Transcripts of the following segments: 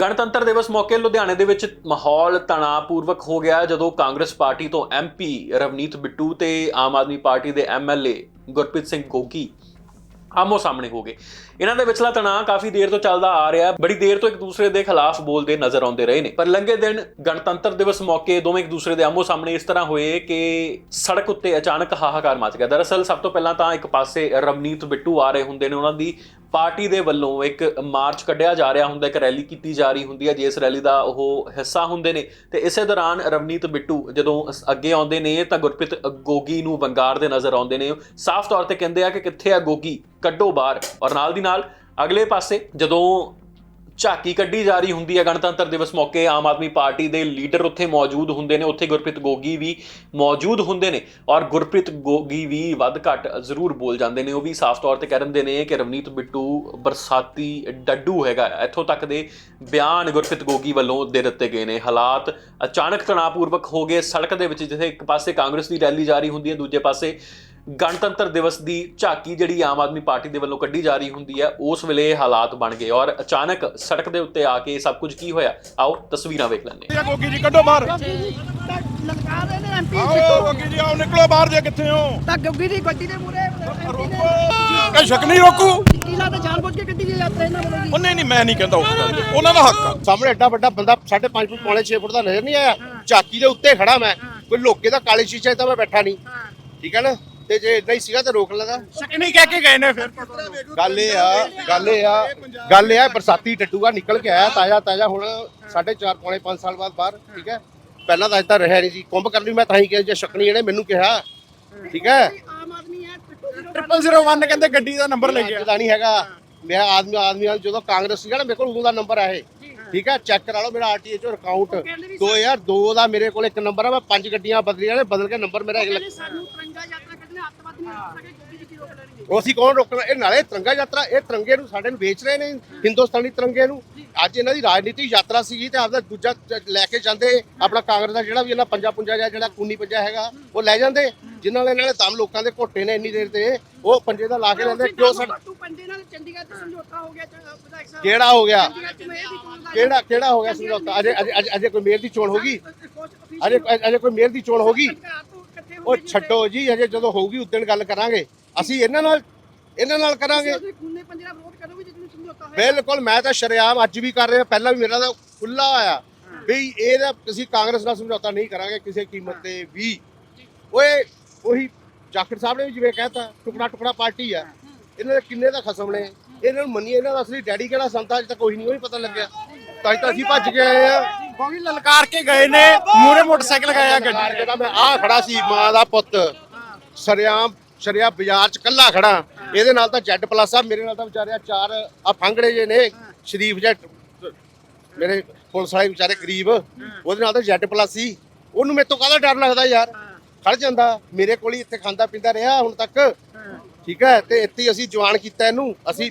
ਗਣਤੰਤਰ ਦਿਵਸ ਮੌਕੇ ਲੁਧਿਆਣੇ ਦੇ ਵਿੱਚ ਮਾਹੌਲ ਤਣਾਅਪੂਰਵਕ ਹੋ ਗਿਆ, ਜਦੋਂ ਕਾਂਗਰਸ ਪਾਰਟੀ ਤੋਂ ਐਮਪੀ ਰਵਨੀਤ ਬਿੱਟੂ ਤੇ ਆਮ ਆਦਮੀ ਪਾਰਟੀ ਦੇ ਐਮਐਲਏ ਗੁਰਪ੍ਰੀਤ ਸਿੰਘ ਗੋਗੀ ਆਮੋ ਸਾਹਮਣੇ ਹੋ ਗਏ। ਇਹਨਾਂ ਦੇ ਵਿਚਲਾ ਤਣਾਅ ਕਾਫੀ ਦੇਰ ਤੋਂ ਚੱਲਦਾ ਆ ਰਿਹਾ, ਬੜੀ ਦੇਰ ਤੋਂ ਇੱਕ ਦੂਸਰੇ ਦੇ ਖਿਲਾਫ ਬੋਲਦੇ ਨਜ਼ਰ ਆਉਂਦੇ ਰਹੇ ਨੇ। ਪਰ ਲੰਘੇ ਦਿਨ ਗਣਤੰਤਰ ਦਿਵਸ ਮੌਕੇ ਦੋਵੇਂ ਇੱਕ ਦੂਸਰੇ ਦੇ ਆਮੋ ਸਾਹਮਣੇ ਇਸ ਤਰ੍ਹਾਂ ਹੋਏ ਕਿ ਸੜਕ ਉੱਤੇ ਅਚਾਨਕ ਹਾਹਾਕਾਰ ਮਚ ਗਿਆ। ਦਰਅਸਲ ਸਭ ਤੋਂ ਪਹਿਲਾਂ ਤਾਂ ਇੱਕ ਪਾਸੇ ਰਵਨੀਤ ਬਿੱਟੂ ਆ ਰਹੇ ਹੁੰਦੇ ਨੇ, ਉਹਨਾਂ ਦੀ ਪਾਰਟੀ ਦੇ ਵੱਲੋਂ ਇੱਕ ਮਾਰਚ ਕੱਢਿਆ ਜਾ ਰਿਹਾ ਹੁੰਦਾ, ਇੱਕ ਰੈਲੀ ਕੀਤੀ ਜਾ ਰਹੀ ਹੁੰਦੀ ਹੈ, ਜਿਸ ਰੈਲੀ ਦਾ ਉਹ ਹਿੱਸਾ ਹੁੰਦੇ ਨੇ। ਤੇ ਇਸੇ ਦੌਰਾਨ ਰਵਨੀਤ ਬਿੱਟੂ ਜਦੋਂ ਅੱਗੇ ਆਉਂਦੇ ਨੇ, ਤਾਂ ਗੁਰਪ੍ਰੀਤ ਗੋਗੀ ਨੂੰ ਵੰਗਾਰਦੇ ਨਜ਼ਰ ਆਉਂਦੇ ਨੇ। ਸਾਫ਼ ਤੌਰ ਤੇ ਕਹਿੰਦੇ ਆ ਕਿ ਕਿੱਥੇ ਆ ਗੋਗੀ ਕੱਢੋ ਬਾਹਰ। ਔਰ ਨਾਲ ਦੀ ਨਾਲ ਅਗਲੇ ਪਾਸੇ ਜਦੋਂ ਝਾਕੀ ਕੱਢੀ ਜਾ ਰਹੀ ਹੁੰਦੀ ਹੈ। ਗਣਤੰਤਰ ਦਿਵਸ ਮੌਕੇ ਆਮ ਆਦਮੀ ਪਾਰਟੀ ਦੇ ਲੀਡਰ ਉੱਥੇ ਮੌਜੂਦ ਹੁੰਦੇ ਨੇ। ਉੱਥੇ ਗੁਰਪ੍ਰੀਤ ਗੋਗੀ ਵੀ ਮੌਜੂਦ ਹੁੰਦੇ ਨੇ ਔਰ ਗੁਰਪ੍ਰੀਤ ਗੋਗੀ ਵੀ ਵੱਧ ਘੱਟ ਜ਼ਰੂਰ ਬੋਲ ਜਾਂਦੇ ਨੇ। ਉਹ ਵੀ ਸਾਫ਼ ਤੌਰ ਤੇ ਕਹਿ ਦਿੰਦੇ ਨੇ ਕਿ ਰਵਨੀਤ ਬਿੱਟੂ ਬਰਸਾਤੀ ਡੱਡੂ ਹੈਗਾ। ਇੱਥੋਂ ਤੱਕ ਦੇ ਬਿਆਨ ਗੁਰਪ੍ਰੀਤ ਗੋਗੀ ਵੱਲੋਂ ਦੇ ਦਿੱਤੇ ਗਏ ਨੇ। ਹਾਲਾਤ ਅਚਾਨਕ ਤਣਾਅਪੂਰਵਕ ਹੋ ਗਏ। ਸੜਕ ਦੇ ਵਿੱਚ ਜਿੱਥੇ ਇੱਕ ਪਾਸੇ ਕਾਂਗਰਸ ਦੀ ਰੈਲੀ ਜਾਰੀ ਹੁੰਦੀ ਹੈ, ਦੂਜੇ ਪਾਸੇ ਗਣਤੰਤਰ ਦਿਵਸ ਦੀ ਝਾਕੀ ਜਿਹੜੀ ਆਮ ਆਦਮੀ ਪਾਰਟੀ ਦੇ ਵੱਲੋਂ ਕੱਢੀ ਜਾ ਰਹੀ ਹੁੰਦੀ ਹੈ ਉਸ ਵੇਲੇ ਹਾਲਾਤ ਬਣ ਗਏ ਔਰ ਅਚਾਨਕ ਸੜਕ ਦੇ ਉੱਤੇ ਆ ਕੇ ਸਭ ਕੁਝ ਕੀ ਹੋਇਆ? ਆਓ ਤਸਵੀਰਾਂ ਵੇਖ ਲੈਂਦੇ ਗੋਗੀ ਜੀ ਕੱਢੋ ਬਾਹਰ। ਲਲਕਾ ਦੇ ਨੇ ਐਮਪੀ ਆਓ ਗੋਗੀ ਜੀ ਆਓ ਨਿਕਲੋ ਬਾਹਰ ਜੇ ਕਿੱਥੇ ਹੋ। ਤਾਂ ਗੱਗੀ ਦੀ ਗੱਡੀ ਦੇ ਮੂਰੇ ਰੋਕੋ। ਕਈ ਸ਼ੱਕ ਨਹੀਂ ਰੋਕੂ। ਕੀਲਾ ਤੇ ਜਾਣ ਬੁੱਝ ਕੇ ਗੱਡੀ ਦੀ ਯਾਤਰਾ ਇਹਨਾਂ ਵੱਲੋਂ ਉਹਨੇ ਨਹੀਂ ਮੈਂ ਨਹੀਂ ਕਹਿੰਦਾ। ਉਹਨਾਂ ਦਾ ਹੱਕ ਆ। ਸਾਹਮਣੇ ਐਡਾ ਵੱਡਾ ਬੰਦਾ 5.5 ਫੁੱਟ ਪੌਣੇ 6 ਫੁੱਟ ਦਾ ਨਜ਼ਰ ਨਹੀਂ ਆਇਆ। ਝਾਕੀ ਦੇ ਉੱਤੇ ਖੜਾ ਮੈਂ। ਕੋਈ ਲੋਕੇ ਦਾ ਕਾਲੇ ਸ਼ੀਸ਼ੇ ਤਾਂ ਮੈਂ ਬੈਠਾ ਨਹੀਂ। ਠੀਕ ਹੈ ਨਾ? ਤੇ ਜੇ ਇਦਾਂ ਹੀ ਸੀਗਾ ਤਾਂ ਰੋਕ ਲਗਾ ਸ਼ੱਕ ਨਹੀਂ ਕਹਿ ਕੇ ਗਏ ਨੇ ਫਿਰ। ਗੱਲ ਇਹ ਆ ਗੱਲ ਇਹ ਆ ਗੱਲ ਇਹ ਆ ਬਰਸਾਤੀ ਟੱਟੂਆ ਨਿਕਲ ਕੇ ਆਇਆ ਤਾਜ਼ਾ ਤਾਜ਼ਾ ਹੁਣ 4.5 ਪੌਣੇ 5 ਸਾਲ ਬਾਅਦ ਬਾਹਰ ਠੀਕ ਹੈ? ਪਹਿਲਾਂ ਤਾਂ ਅਜ ਤਾਂ ਰਹਿ ਨਹੀਂ ਸੀ ਕੁੰਭ ਕਰ ਲਈ ਮੈਂ ਤਾਂ ਹੀ ਕਿਹਾ ਜੇ ਸ਼ੱਕ ਨਹੀਂ ਮੈਨੂੰ ਕਿਹਾ ਠੀਕ ਹੈ? ਆਮ ਆਦਮੀ ਹੈ 0001 ਕਹਿੰਦੇ ਗੱਡੀ ਦਾ ਨੰਬਰ ਲੈ ਗਿਆ ਪਤਾ ਨਹੀਂ ਹੈਗਾ। ਮੈਂ ਆਦਮੀ ਆਦਮੀ ਨਾਲ ਜਦੋਂ ਕਾਂਗਰਸ ਸੀਗਾ ਨਾ ਮੇਰੇ ਕੋਲ ਉਦੋਂ ਦਾ ਨੰਬਰ ਆ ਠੀਕ ਹੈ? ਚੈੱਕ ਕਰਾ ਲਓ ਮੇਰਾ ਆਰਟੀਏ ਚੋਂ ਅਕਾਊਂਟ 2002 ਦਾ ਮੇਰੇ ਕੋਲ ਇੱਕ ਨੰਬਰ ਆ ਮੈਂ ਪੰਜ ਗੱਡੀਆਂ ਬਦਲੀਆਂ ਨੇ ਬਦਲ ਕੇ ਨੰਬਰ ਮੇਰਾ ਇੱਕ ਲੱਗ ਸਾਨੂੰ 53 ਉਹ ਅਸੀਂ ਕੌਣ ਰੋਕਣਾ? ਇਹ ਨਾਲੇ ਤਿਰੰਗਾ ਯਾਤਰਾ, ਇਹ ਤਿਰੰਗੇ ਨੂੰ ਸਾਡੇ ਨੂੰ ਵੇਚ ਰਹੇ ਨੇ ਹਿੰਦੁਸਤਾਨੀ ਤਿਰੰਗੇ ਨੂੰ। ਅੱਜ ਇਹਨਾਂ ਦੀ ਰਾਜਨੀਤਿਕ ਯਾਤਰਾ ਸੀਗੀ ਤੇ ਆਪਦਾ ਦੂਜਾ ਲੈ ਕੇ ਜਾਂਦੇ, ਆਪਣਾ ਕਾਂਗਰਸ ਦਾ ਜਿਹੜਾ ਵੀ ਇਹਨਾਂ ਪੰਜਾ ਪੁੰਜਾ ਜਾਂ ਜਿਹੜਾ ਕੂਨੀ ਪੰਜਾ ਹੈਗਾ, ਉਹ ਲੈ ਜਾਂਦੇ। ਜਿਨ੍ਹਾਂ ਨਾਲ ਇਹਨਾਂ ਨੇ ਦਮ ਲੋਕਾਂ ਦੇ ਘੋਟੇ ਨੇ ਇੰਨੀ ਦੇਰ ਤੇ, ਉਹ ਪੰਜੇ ਦਾ ਲਾ ਕੇ ਲੈਂਦੇ। ਕਿਉਂ ਸਾਡਾ ਟੂ ਨਾਲ ਚੰਡੀਗੜ੍ਹ ਤੇ ਸਮਝੌਤਾ ਹੋ ਗਿਆ ਵਿਧਾਇਕ ਸਾਹਿਬ ਕਿਹੜਾ ਹੋ ਗਿਆ? ਕਿਹੜਾ ਕਿਹੜਾ ਹੋ ਗਿਆ ਸਮਝੌਤਾ? ਅਜੇ- ਅਜੇ ਅਜੇ ਕੋਈ ਮੇਅਰ ਦੀ ਚੋਣ ਹੋਗੀ ਅਜੇ ਅਜੇ ਕੋਈ ਮੇਅਰ ਦੀ ਚੋਣ ਹੋਗੀ ਉਹ ਛੱਡੋ ਜੀ ਅਜੇ ਜਦੋਂ ਹੋਊਗੀ ਉਦੋਂ ਗੱਲ ਕਰਾਂਗੇ। ਅਸੀਂ ਇਹਨਾਂ ਨਾਲ ਇਹਨਾਂ ਨਾਲ ਕਰਾਂਗੇ। ਤੁਸੀਂ ਖੂਨੇ ਪੰਜੇ ਨਾਲ ਵਿਰੋਧ ਕਰੋਗੇ ਜਦੋਂ ਸਮਝੌਤਾ ਹੋਇਆ। ਬਿਲਕੁਲ ਮੈਂ ਤਾਂ ਸ਼ਰੇਆਮ ਅੱਜ ਵੀ ਕਰ ਰਿਹਾ ਪਹਿਲਾਂ ਵੀ ਮੇਰਾ ਤਾਂ ਖੁੱਲਾ ਆਇਆ ਵੀ ਇਹਦਾ ਅਸੀਂ ਕਾਂਗਰਸ ਨਾਲ ਸਮਝੌਤਾ ਨਹੀਂ ਕਰਾਂਗੇ ਕਿਸੇ ਕੀਮਤ ਤੇ ਵੀ। ਓਏ ਉਹੀ ਜਾਖੜ ਸਾਹਿਬ ਨੇ ਵੀ ਜਿਵੇਂ ਕਹਿਤਾ ਟੁਕੜਾ ਟੁਕੜਾ ਪਾਰਟੀ ਆ। ਇਹਨਾਂ ਦੇ ਕਿੰਨੇ ਦਾ ਖਸਮ ਨੇ। ਇਹਨਾਂ ਨੂੰ ਮੰਨੀਏ ਇਹਨਾਂ ਦਾ ਅਸਲੀ ਡੈਡੀ ਕਿਹੜਾ ਸੰਤਾ ਅਜੇ ਤੱਕ ਕੋਈ ਨਹੀਂ ਉਹ ਹੀ ਪਤਾ ਲੱਗਿਆ। ਤਾਂ ਹੀ ਤਾਂ ਅਸੀਂ ਭੱਜ ਕੇ ਆਏ ਆ। ਗੋਗੀ ਲਲਕਾਰ ਕੇ ਗਏ ਨੇ ਮੂਰੇ ਮੋਟਰਸਾਈਕਲ ਗਾਇਆ ਗੱਡੀ ਸਰਕਾਰ ਜਿਹੜਾ ਮੈਂ ਆ ਖੜਾ ਸੀ ਮਾਂ ਦਾ ਪੁੱਤ। ਸਰਿਆਮ ਸ਼ਰਿਆ ਬਾਜ਼ਾਰ ਚ ਕੱਲਾ ਖੜਾ। ਇਹਦੇ ਨਾਲ ਤਾਂ ਜੈਡ ਪਲੱਸ ਆ ਮੇਰੇ ਨਾਲ ਤਾਂ ਵਿਚਾਰਿਆ ਚਾਰ ਆ ਫੰਗੜੇ ਜੇ ਨੇ ਸ਼ਰੀਫ ਜੱਟ ਮੇਰੇ ਪੁਲਿਸ ਵਾਲੇ ਵਿਚਾਰੇ ਗਰੀਬ ਉਹਦੇ ਨਾਲ ਤਾਂ ਜੈਡ ਪਲੱਸ ਸੀ। ਉਹਨੂੰ ਮੇਰੇ ਤੋਂ ਕਾਹਦਾ ਡਰ ਲੱਗਦਾ ਯਾਰ? ਖੜ ਜਾਂਦਾ। ਮੇਰੇ ਕੋਲ ਹੀ ਇੱਥੇ ਖਾਂਦਾ ਪੀਂਦਾ ਰਿਹਾ ਹੁਣ ਤੱਕ। ਠੀਕ ਹੈ ਤੇ ਇੱਥੇ ਅਸੀਂ ਜਵਾਨ ਕੀਤਾ ਇਹਨੂੰ। ਅਸੀਂ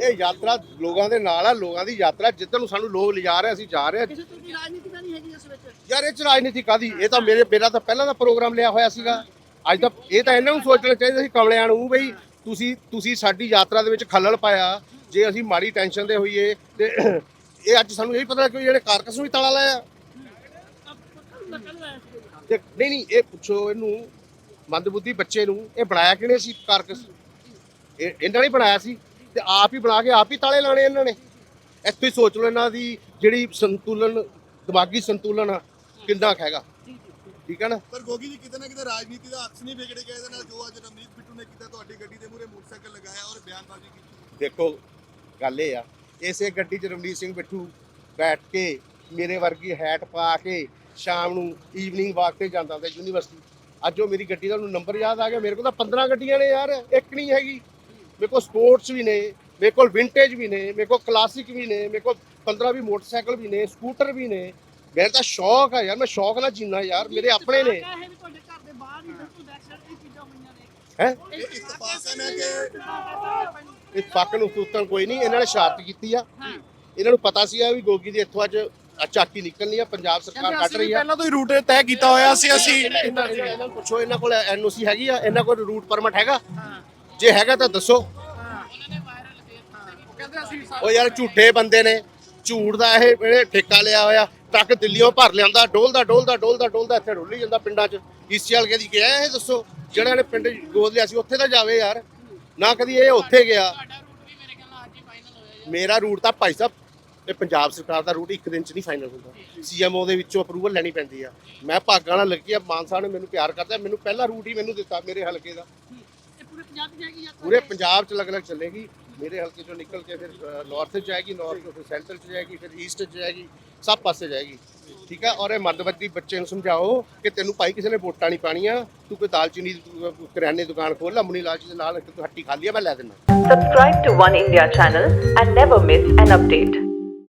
ਇਹ ਯਾਤਰਾ ਲੋਕਾਂ ਦੇ ਨਾਲ ਆ ਲੋਕਾਂ ਦੀ ਯਾਤਰਾ ਜਿੱਧਰ ਨੂੰ ਸਾਨੂੰ ਲੋਕ ਲਿਜਾ ਰਹੇ ਅਸੀਂ ਜਾ ਰਹੇ ਹਾਂ ਕਿਸੇ ਤੁਹਾਡੀ ਰਾਜਨੀਤੀ ਤਾਂ ਨਹੀਂ ਹੈਗੀ ਇਸ ਵਿੱਚ। ਯਾਰ ਇਹ ਚ ਰਾਜਨੀਤੀ ਕਾਦੀ ਇਹ ਤਾਂ ਮੇਰੇ ਮੇਰਾ ਤਾਂ ਪਹਿਲਾਂ ਦਾ ਪ੍ਰੋਗਰਾਮ ਲਿਆ ਹੋਇਆ ਸੀਗਾ। ਅੱਜ ਤਾਂ ਇਹ ਤਾਂ ਇਹਨਾਂ ਨੂੰ ਸੋਚਣਾ ਚਾਹੀਦਾ ਸੀ ਕਮਲਿਆਂ ਨੂੰ ਬਈ ਤੁਸੀਂ ਤੁਸੀਂ ਸਾਡੀ ਯਾਤਰਾ ਦੇ ਵਿੱਚ ਖੱਲਲ ਪਾਇਆ। ਜੇ ਅਸੀਂ ਮਾੜੀ ਟੈਨਸ਼ਨ ਦੇ ਹੋਈਏ ਤੇ ਇਹ ਅੱਜ ਸਾਨੂੰ ਇਹ ਵੀ ਪਤਾ ਕਿ ਜਿਹੜੇ ਕਾਰਕਸ ਨੂੰ ਵੀ ਤਾਲਾ ਲਾਇਆ। ਤੇ ਨਹੀਂ ਨਹੀਂ ਇਹ ਪੁੱਛੋ ਇਹਨੂੰ ਮੰਦਬੁੱਧੀ ਬੱਚੇ ਨੂੰ ਇਹ ਬਣਾਇਆ ਕਿਹਨੇ ਸੀ ਕਾਰਕਸ? ਇਹ ਇਹਨਾਂ ਨੇ ਬਣਾਇਆ ਸੀ। ਤੇ ਆਪ ਹੀ ਬਣਾ ਕੇ ਆਪ ਹੀ ਤਾਲੇ ਲਾਣੇ ਇਹਨਾਂ ਨੇ। ਇੱਥੇ ਹੀ ਸੋਚ ਲਓ ਇਹਨਾਂ ਦੀ ਜਿਹੜੀ ਸੰਤੁਲਨ ਦਿਮਾਗੀ ਸੰਤੁਲਨ ਆ, ਕਿੰਨਾ ਹੈਗਾ। ਠੀਕ ਹੈ ਨਾ? ਪਰ ਗੋਗੀ ਜੀ ਕਿਤੇ ਨਾ ਕਿਤੇ ਰਾਜਨੀਤੀ ਦਾ ਅਕਸ ਨਹੀਂ ਵਿਗੜ ਗਿਆ ਇਹਦੇ ਨਾਲ ਜੋ ਅੱਜ ਰਮਨੀਤ ਬਿੱਟੂ ਨੇ ਕੀਤਾ ਤੁਹਾਡੀ ਗੱਡੀ ਦੇ ਮੂਹਰੇ ਮੋਟਰਸਾਈਕਲ ਲਗਾਇਆ ਔਰ ਬਿਆਨਬਾਜ਼ੀ ਕੀਤੀ। ਦੇਖੋ ਗੱਲ ਇਹ ਆ ਇਸੇ ਗੱਡੀ 'ਚ ਰਮਨੀਤ ਸਿੰਘ ਬਿੱਟੂ ਬੈਠ ਕੇ ਮੇਰੇ ਵਰਗੀ ਹੈਟ ਪਾ ਕੇ ਸ਼ਾਮ ਨੂੰ ਈਵਨਿੰਗ ਵਾਕ ਤੇ ਜਾਂਦਾ ਹੁੰਦਾ ਯੂਨੀਵਰਸਿਟੀ ਅੱਜ ਉਹ ਮੇਰੀ ਗੱਡੀ ਦਾ ਉਹਨੂੰ ਨੰਬਰ ਯਾਦ ਆ ਗਿਆ ਮੇਰੇ ਕੋਲ ਤਾਂ 15 ਗੱਡੀਆਂ ਨੇ ਯਾਰ ਇੱਕ ਨਹੀਂ ਹੈਗੀ। ਮੇਰੇ ਕੋਲ ਸਪੋਰਟਸ ਵੀ ਨੇ ਮੇਰੇ ਕੋਲ ਵਿੰਟੇਜ ਵੀ ਨੇ ਮੇਰੇ ਕੋਲ ਕਲਾਸਿਕ ਵੀ ਨੇ ਮੇਰੇ ਕੋਲ 15 ਵੀ ਮੋਟਰਸਾਈਕਲ ਵੀ ਨੇ ਸਕੂਟਰ ਵੀ ਨੇ ਮੇਰਾ ਤਾਂ ਸ਼ੌਕ ਆ ਯਾਰ ਮੈਂ ਸ਼ੌਕ ਨਾਲ ਜੀਣਾ ਯਾਰ ਮੇਰੇ ਆਪਣੇ ਨੇ ਇਹ ਹੀ ਹੋਈਆਂ ਨੇ ਇਹ ਸੂਤਨ ਕੋਈ ਨਹੀਂ ਇਹਨਾਂ ਨੇ ਸ਼ਰਾਰਤ ਕੀਤੀ ਆ ਇਹਨਾਂ ਨੂੰ ਪਤਾ ਸੀ ਆ ਵੀ ਗੋਗੀ ਦੀ ਇੱਥੋਂ ਅੱਜ ਚਾਕੀ ਨਿਕਲਣੀ ਆ ਪੰਜਾਬ ਸਰਕਾਰ ਕੱਢ ਰਹੀ ਆ ਪਹਿਲਾਂ ਤੋਂ ਹੀ ਰੂਟ ਤੈਅ ਕੀਤਾ ਹੋਇਆ ਸੀ ਅਸੀਂ ਇਹਨਾਂ ਪੁੱਛੋ ਇਹਨਾਂ ਕੋਲ ਐਨਓਸੀ ਹੈਗੀ ਆ ਇਹਨਾਂ ਕੋਲ ਰੂਟ ਪਰਮਿਟ ਹੈਗਾ ਜੇ ਹੈਗਾ ਤਾਂ ਦੱਸੋ। ਉਹ ਯਾਰ ਝੂਠੇ ਬੰਦੇ ਨੇ। ਝੂਠ ਦਾ ਇਹ ਇਹਨੇ ਠੇਕਾ ਲਿਆ ਹੋਇਆ, ਟਰੱਕ ਦਿੱਲੀੋਂ ਭਰ ਲਿਆਂਦਾ ਡੋਲਦਾ ਡੋਲਦਾ ਡੋਲਦਾ ਡੋਲਦਾ, ਇੱਥੇ ਡੋਲੀ ਜਾਂਦਾ ਪਿੰਡਾਂ 'ਚ। ਇਸ ਚਾਲ ਕਦੀ ਗਿਆ ਇਹ ਦੱਸੋ। ਜਿਹੜਾ ਨੇ ਪਿੰਡ ਗੋਦ ਲਿਆ ਸੀ, ਉੱਥੇ ਤਾਂ ਜਾਵੇ ਯਾਰ। ਨਾ ਕਦੀ ਇਹ ਉੱਥੇ ਗਿਆ। ਮੇਰਾ ਰੂਟ ਤਾਂ ਭਾਈ ਸਾਹਿਬ, ਇਹ ਪੰਜਾਬ ਸਰਕਾਰ ਦਾ ਰੂਟ ਇੱਕ ਦਿਨ 'ਚ ਨਹੀਂ ਫਾਈਨਲ ਹੁੰਦਾ। ਸੀਐਮਓ ਦੇ ਵਿੱਚੋਂ ਅਪਰੂਵਲ ਲੈਣੀ ਪੈਂਦੀ ਆ। ਮੈਂ ਭਾਗਾਂ ਨਾਲ ਲੱਗੀ ਆ ਮਾਨਸਾ ਨੇ ਮੈਨੂੰ ਪਿਆਰ ਕਰਦਾ, ਮੈਨੂੰ ਪਹਿਲਾ ਰੂਟ ਹੀ ਮੈਨੂੰ ਦਿੱਤਾ ਮੇਰੇ ਹਲਕੇ ਦਾ। ਪੂਰੇ ਪੰਜਾਬ 'ਚ ਜਾਏਗੀ ਯਾਤਰਾ ਪੂਰੇ ਪੰਜਾਬ 'ਚ ਅਲੱਗ-ਅਲੱਗ ਚੱਲੇਗੀ। ਮੇਰੇ ਹਲਕੇ ਚੋਂ ਨਿਕਲ ਕੇ ਫਿਰ ਨਾਰਥ 'ਚ ਜਾਏਗੀ ਨਾਰਥ ਤੋਂ ਫਿਰ ਸੈਂਟਰਲ 'ਚ ਜਾਏਗੀ ਫਿਰ ਈਸਟ 'ਚ ਜਾਏਗੀ ਸਭ ਪਾਸੇ ਜਾਏਗੀ। ਠੀਕ ਹੈ ਔਰ ਇਹ ਮੱਧਵਰਤੀ ਬੱਚੇ ਨੂੰ ਸਮਝਾਓ ਕਿ ਤੈਨੂੰ ਭਾਈ ਕਿਸੇ ਨੇ ਵੋਟਾਂ ਨਹੀਂ ਪਾਣੀਆਂ ਤੂੰ ਕੋਈ ਦਾਲਚੀਨੀ ਕਰਿਆਨੇ ਦੁਕਾਨ ਖੋਲ ਲੈ ਮੁਨੀ ਲਾਲ ਜੀ ਦੇ ਨਾਲ ਇੱਕ ਤੂੰ ਹੱਟੀ ਖਾਲੀ ਆ ਮੈਂ ਲੈ ਦਿੰਦਾ। Subscribe to One India channel and never miss an update.